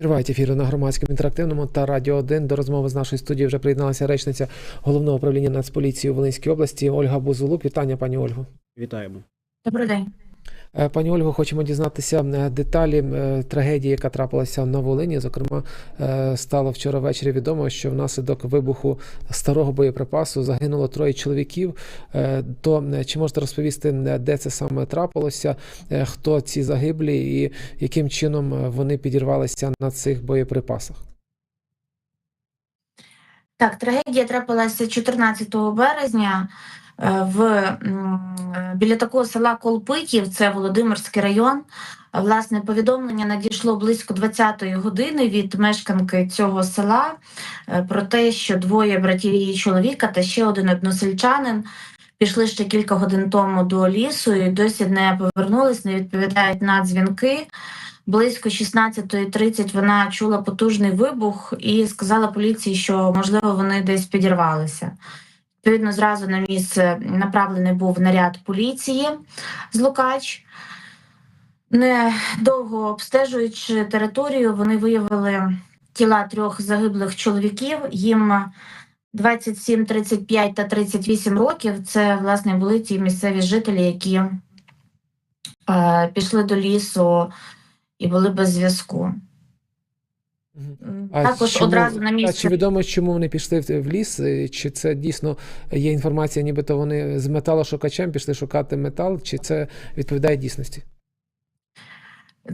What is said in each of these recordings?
Тривають ефіри на громадському інтерактивному та радіо 1. До розмови з нашої студії вже приєдналася речниця головного управління Нацполіції у Волинській області Ольга Бузулук. Вітання, пані Ольго. Вітаємо. Добрий день. Е, Пані Ольго, хочемо дізнатися е, деталі е, трагедії, яка трапилася на Волині. Зокрема, стало вчора ввечері відомо, що внаслідок вибуху старого боєприпасу загинуло троє чоловіків. То чи можете розповісти, де це саме трапилося, хто ці загиблі і яким чином вони підірвалися на цих боєприпасах? Так, трагедія трапилася 14 березня в біля такого села Колпиків, це Володимирський район. Власне, повідомлення надійшло близько 20-ї години від мешканки цього села е, про те, що двоє братів її чоловіка та ще один односельчанин пішли ще кілька годин тому до лісу і досі не повернулись, не відповідають на дзвінки. Близько 16.30 вона чула потужний вибух і сказала поліції, що можливо вони десь підірвалися. Відповідно, зразу на місце направлений був наряд поліції з Лукач. Недовго обстежуючи територію, вони виявили тіла трьох загиблих чоловіків. Їм 27, 35 та 38 років. Це власне були ті місцеві жителі, які е, пішли до лісу і були без зв'язку. М, Також чому- одразу на місці. А чи відомо, чому вони пішли в ліс? Чи це дійсно є інформація, нібито вони з металошукачем пішли шукати метал, чи це відповідає дійсності?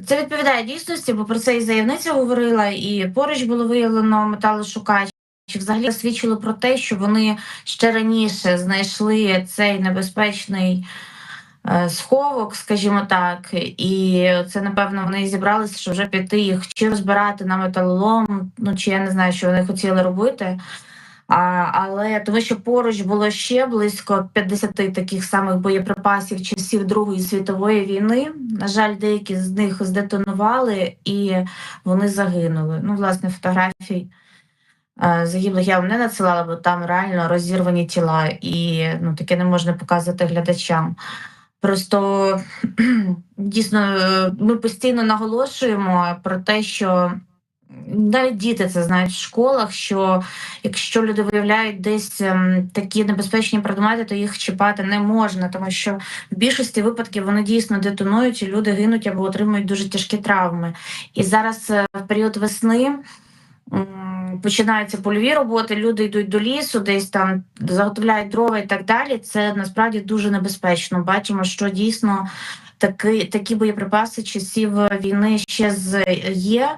це відповідає дійсності, бо про це і заявниця говорила, і поруч було виявлено металошукач. Чи Взагалі свідчило про те, що вони ще раніше знайшли цей небезпечний сховок, скажімо так, і це напевно вони зібралися, що вже піти їх чи розбирати на металолом, ну чи я не знаю, що вони хотіли робити. А, але тому, що поруч було ще близько 50 таких самих боєприпасів часів Другої світової війни. На жаль, деякі з них здетонували і вони загинули. Ну, власне, фотографій е, загиблих я вам не надсилала, бо там реально розірвані тіла, і ну, таке не можна показувати глядачам. Просто дійсно ми постійно наголошуємо про те, що навіть діти це знають в школах, що якщо люди виявляють десь ем, такі небезпечні предмети, то їх чіпати не можна, тому що в більшості випадків вони дійсно детонують, і люди гинуть або отримують дуже тяжкі травми. І зараз е, в період весни. Починаються польові роботи, люди йдуть до лісу, десь там заготовляють дрова і так далі. Це насправді дуже небезпечно. Бачимо, що дійсно такі, такі боєприпаси часів війни ще з є.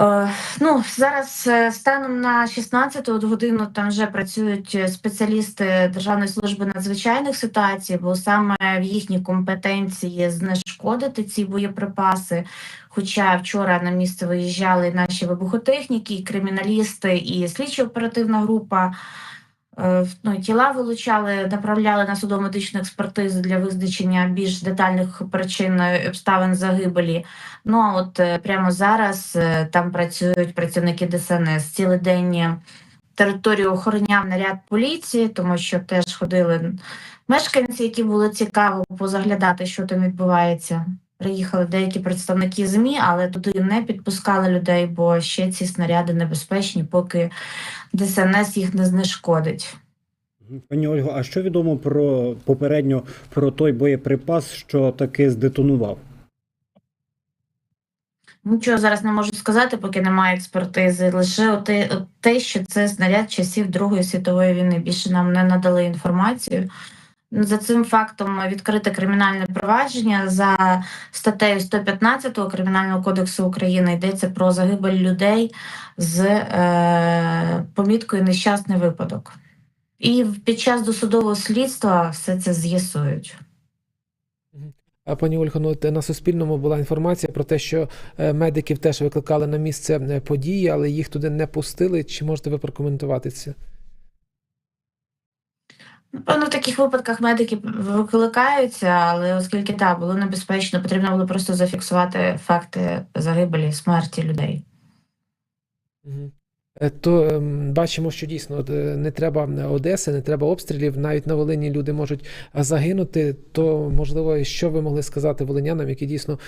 Е, ну, зараз е, станом на 16 годину там вже працюють е, спеціалісти Державної служби надзвичайних ситуацій, бо саме в їхній компетенції знешкодити ці боєприпаси. Хоча вчора на місце виїжджали наші вибухотехніки, і криміналісти і слідчо-оперативна група. Е, Ну, тіла вилучали, направляли на судово-медичну експертизу для визначення більш детальних причин е, обставин загибелі. Ну а от е, прямо зараз там працюють працівники ДСНС. Цілий день територію охороняв наряд поліції, тому що теж ходили мешканці, які було цікаво позаглядати, що там відбувається. Приїхали деякі представники ЗМІ, але туди не підпускали людей, бо ще ці снаряди небезпечні, поки ДСНС їх не знешкодить. Пані Ольго, а що відомо про попередньо про той боєприпас, що таки здетонував? Нічого зараз не можу сказати, поки немає експертизи. Лише те, те, що це снаряд часів Другої світової війни. Більше нам не надали інформацію. За цим фактом відкрите кримінальне провадження за статтею 115 Кримінального кодексу України йдеться про загибель людей з е, поміткою нещасний випадок. І під час досудового слідства все це з'ясують. А пані Ольго, ну на Суспільному була інформація про те, що е, медиків теж викликали на місце е, події, але їх туди не пустили. Чи можете ви прокоментувати це? Напевно, в таких випадках медики викликаються, але оскільки так, було небезпечно, потрібно було просто зафіксувати факти загибелі, смерті людей. Е, То ем, бачимо, що дійсно е, не треба Одеси, не треба обстрілів. Навіть на Волині люди можуть е, загинути. То можливо, що ви могли сказати волинянам, які дійсно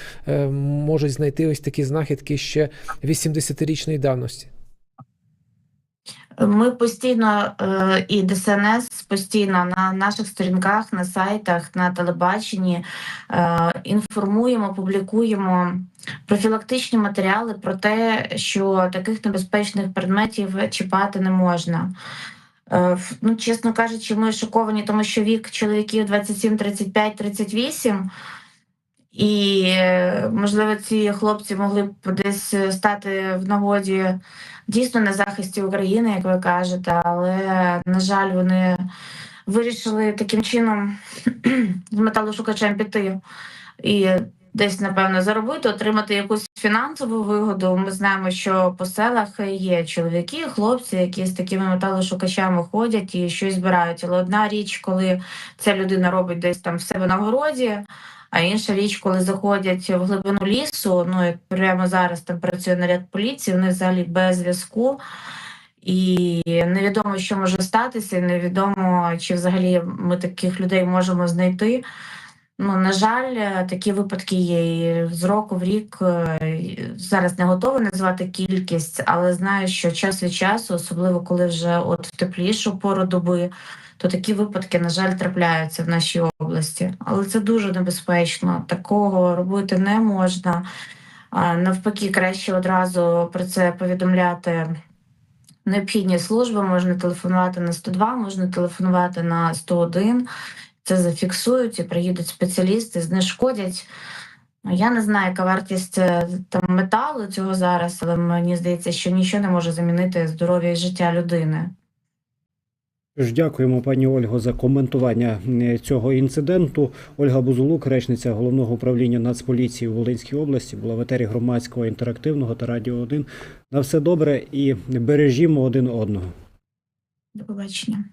можуть знайти ось такі знахідки ще 80-річної давності? Ми постійно е, і ДСНС постійно на наших сторінках, на сайтах, на телебаченні е, інформуємо, публікуємо профілактичні матеріали про те, що таких небезпечних предметів чіпати не можна. Е, ну, чесно кажучи, ми шоковані, тому що вік чоловіків 27, 35, 38. І, можливо, ці хлопці могли б десь е, стати в нагоді дійсно на захисті України, як ви кажете, але, на жаль, вони вирішили таким чином з металошукачем піти і десь, напевно, заробити, отримати якусь фінансову вигоду. Ми знаємо, що по селах є чоловіки, хлопці, які з такими металошукачами ходять і щось збирають. Але одна річ, коли ця людина робить десь там в себе на городі. А інша річ, коли заходять в глибину лісу, ну як прямо зараз там працює наряд поліції, вони взагалі без зв'язку. І невідомо, що може статися, невідомо, чи взагалі ми таких людей можемо знайти. Ну, на жаль, е, такі випадки є і з року в рік. е, Зараз не готова назвати кількість, але знаю, що час від часу, особливо коли вже от в теплішу пору доби, то такі випадки, на жаль, трапляються в нашій області. Але це дуже небезпечно. Такого робити не можна. Навпаки, краще одразу про це повідомляти необхідні служби. Можна телефонувати на 102, можна телефонувати на 101. Це зафіксують і приїдуть спеціалісти, знешкодять. Ну, Я не знаю, яка вартість е, там металу цього зараз, але мені здається, що нічого не може замінити здоров'я і життя людини. Тож дякуємо пані Ольго за коментування цього інциденту. Ольга Бузулук, речниця головного управління Нацполіції у Волинській області, була в етері громадського інтерактивного та радіо 1. На все добре і бережімо один одного. До побачення.